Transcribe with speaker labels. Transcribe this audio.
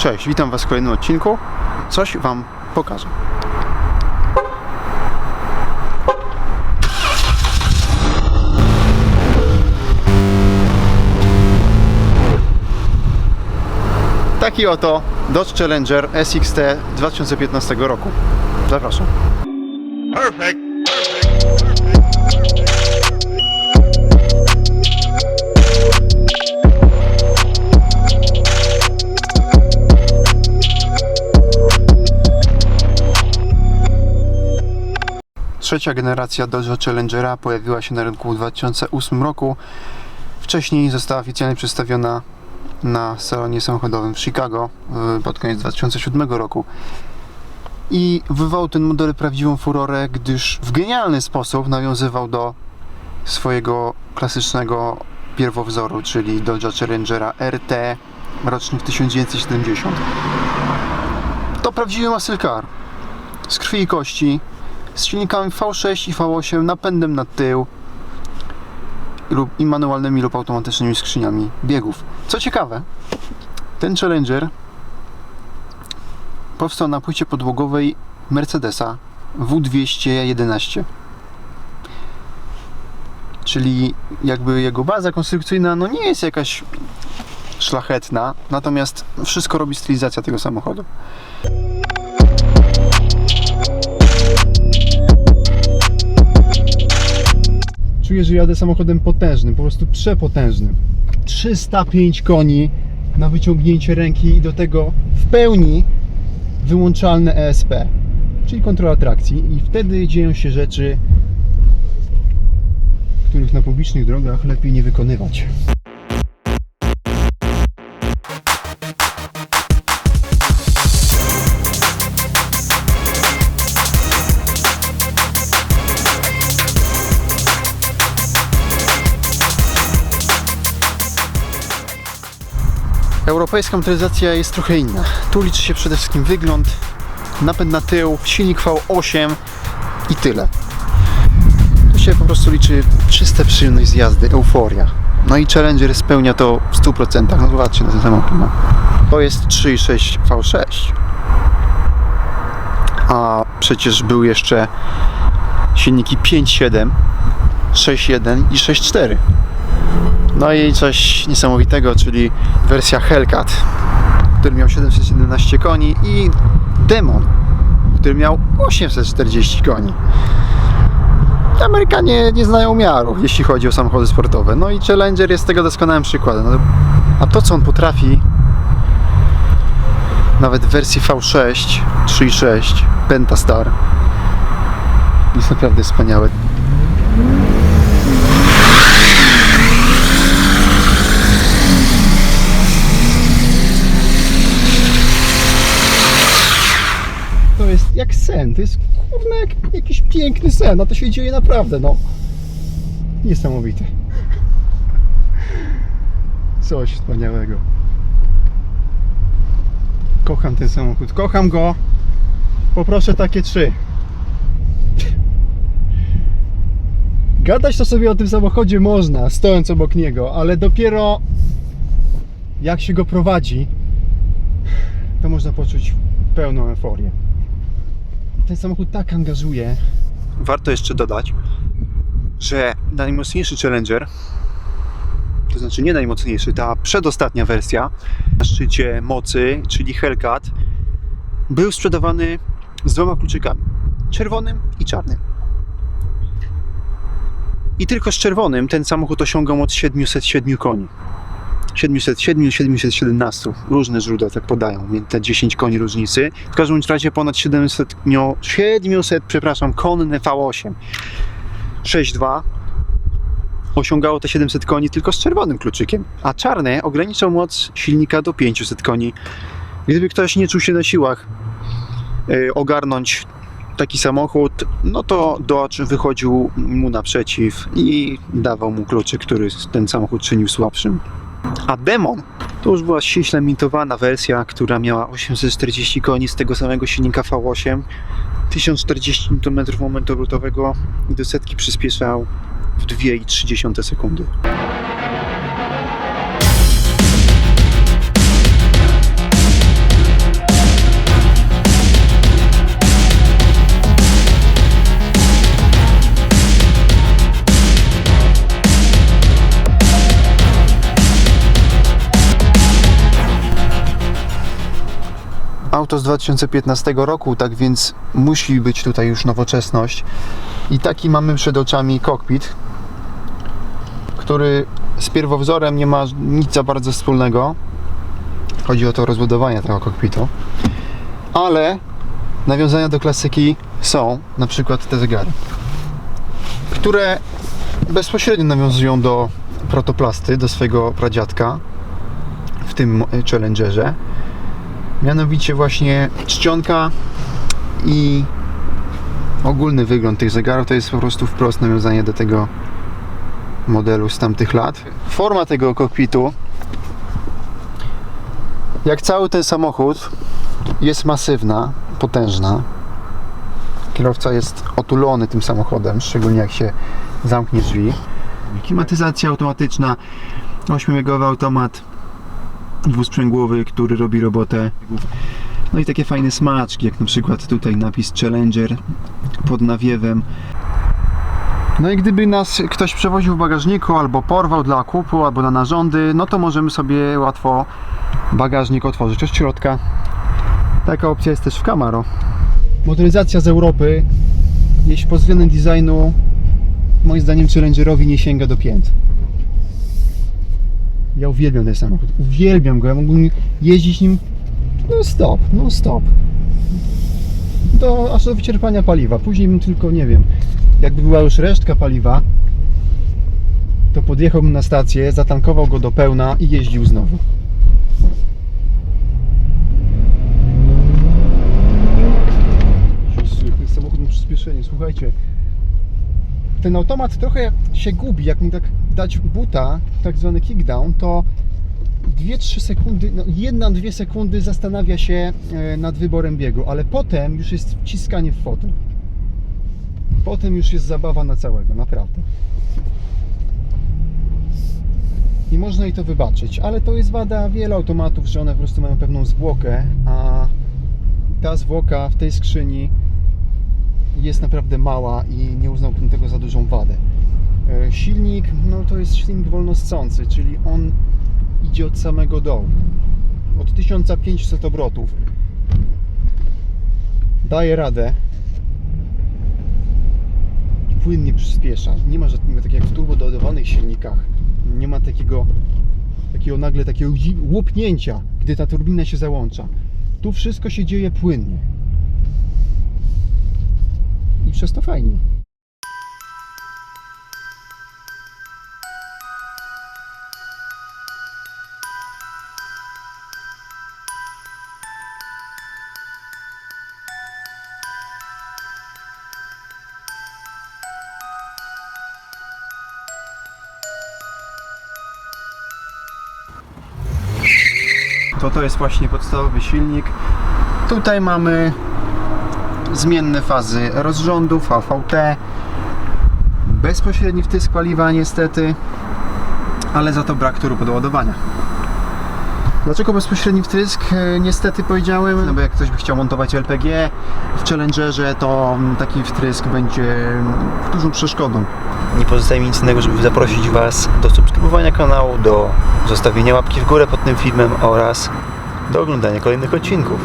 Speaker 1: Cześć, witam Was w kolejnym odcinku. Coś Wam pokażę. Taki oto Dodge Challenger SXT 2015 roku. Zapraszam.
Speaker 2: Perfect.
Speaker 1: Trzecia generacja Dodge Challengera pojawiła się na rynku w 2008 roku. Wcześniej została oficjalnie przedstawiona na salonie samochodowym w Chicago y, pod koniec 2007 roku. I wywołał ten model prawdziwą furorę, gdyż w genialny sposób nawiązywał do swojego klasycznego pierwowzoru, czyli Dodge Challengera RT rocznik 1970. To prawdziwy muscle car z krwi i kości, z silnikami V6 i V8, napędem na tył lub i manualnymi lub automatycznymi skrzyniami biegów. Co ciekawe, ten Challenger powstał na płycie podłogowej Mercedesa W211. Czyli jakby jego baza konstrukcyjna no nie jest jakaś szlachetna, natomiast wszystko robi stylizacja tego samochodu. Czuję, że jadę samochodem potężnym, po prostu przepotężnym. 305 koni na wyciągnięcie ręki i do tego w pełni wyłączalne ESP, czyli kontrola trakcji i wtedy dzieją się rzeczy, których na publicznych drogach lepiej nie wykonywać. Europejska motoryzacja jest trochę inna. Tu liczy się przede wszystkim wygląd, napęd na tył, silnik V8 i tyle. Tu się po prostu liczy czysta przyjemność z jazdy, euforia. No i Challenger spełnia to w 100%. No zobaczcie na ten samochód. No. To jest 3.6 V6. A przecież były jeszcze silniki 5.7, 6.1 i 6.4. No i coś niesamowitego, czyli wersja Hellcat, który miał 711 koni i Demon, który miał 840 koni. Amerykanie nie znają miaru, jeśli chodzi o samochody sportowe. No i Challenger jest tego doskonałym przykładem. No, a to, co on potrafi, nawet w wersji V6, 3.6, Pentastar, jest naprawdę wspaniałe. to jest jak sen, to jest kurna jak jakiś piękny sen, a to się dzieje naprawdę, no. Niesamowite. Coś wspaniałego. Kocham ten samochód, kocham go. Poproszę takie trzy. Gadać to sobie o tym samochodzie można, stojąc obok niego, ale dopiero jak się go prowadzi, to można poczuć pełną euforię ten samochód tak angażuje. Warto jeszcze dodać, że najmocniejszy Challenger, to znaczy nie najmocniejszy, ta przedostatnia wersja na szczycie mocy, czyli Hellcat, był sprzedawany z dwoma kluczykami. Czerwonym i czarnym. I tylko z czerwonym ten samochód osiągał moc 707 koni. 707, 717. Różne źródła tak podają, te 10 koni różnicy. W każdym razie ponad 700, miał 700, przepraszam, konne V8 6.2 osiągało te 700 koni tylko z czerwonym kluczykiem, a czarne ograniczał moc silnika do 500 koni. Gdyby ktoś nie czuł się na siłach yy, ogarnąć taki samochód, no to Dodge wychodził mu naprzeciw i dawał mu kluczyk, który ten samochód czynił słabszym. A Demon to już była ściśle mintowana wersja, która miała 840 koni z tego samego silnika V8, 1040 Nm momentu obrotowego i do setki przyspieszał w 2,3 sekundy. Auto z 2015 roku, tak więc musi być tutaj już nowoczesność. I taki mamy przed oczami kokpit, który z pierwowzorem nie ma nic za bardzo wspólnego. Chodzi o to rozbudowanie tego kokpitu. Ale nawiązania do klasyki są, na przykład te zegary, które bezpośrednio nawiązują do protoplasty, do swojego pradziadka w tym Challengerze. Mianowicie właśnie czcionka i ogólny wygląd tych zegarów to jest po prostu wprost nawiązanie do tego modelu z tamtych lat. Forma tego kokpitu, jak cały ten samochód, jest masywna, potężna. Kierowca jest otulony tym samochodem, szczególnie jak się zamknie drzwi. Klimatyzacja automatyczna, 8-biegowy automat dwusprzęgłowy, który robi robotę. No i takie fajne smaczki, jak na przykład tutaj napis Challenger pod nawiewem. No i gdyby nas ktoś przewoził w bagażniku, albo porwał dla okupu, albo na narządy, no to możemy sobie łatwo bagażnik otworzyć od środka. Taka opcja jest też w Camaro. Motoryzacja z Europy, jeśli pod względem designu, moim zdaniem Challengerowi nie sięga do pięt. Ja uwielbiam ten samochód, uwielbiam go, ja mógłbym jeździć nim no stop, no stop. Do, aż do wyczerpania paliwa. Później bym tylko, nie wiem, jakby była już resztka paliwa, to podjechałbym na stację, zatankował go do pełna i jeździł znowu. Samochód ma przyspieszenie, słuchajcie. Ten automat trochę się gubi, jak mu tak dać buta, tak zwany kickdown, to 2-3 sekundy, no 1-2 sekundy zastanawia się e, nad wyborem biegu, ale potem już jest wciskanie w fotel. Potem już jest zabawa na całego, naprawdę. I można jej to wybaczyć, ale to jest wada wielu automatów, że one po prostu mają pewną zwłokę, a ta zwłoka w tej skrzyni jest naprawdę mała i nie uznałbym tego za dużą wadę. E, Silnik, no to jest silnik wolnossący, czyli on idzie od samego dołu. Od 1500 obrotów. Daje radę. I płynnie przyspiesza. Nie ma żadnego, tak jak w turbodoładowanych silnikach, nie ma takiego, takiego nagle takiego łupnięcia, gdy ta turbina się załącza. Tu wszystko się dzieje płynnie. Przez to fajnie. To to jest właśnie podstawowy silnik. Tutaj mamy zmienne fazy rozrządów, VVT, bezpośredni wtysk paliwa niestety, ale za to brak toru podładowania. Dlaczego bezpośredni wtrysk? E, Niestety powiedziałem, no bo jak ktoś by chciał montować LPG w Challengerze, to mm, taki wtrysk będzie mm, dużą przeszkodą.
Speaker 3: Nie pozostaje mi nic innego, żeby zaprosić Was do subskrybowania kanału, do zostawienia łapki w górę pod tym filmem oraz do oglądania kolejnych odcinków.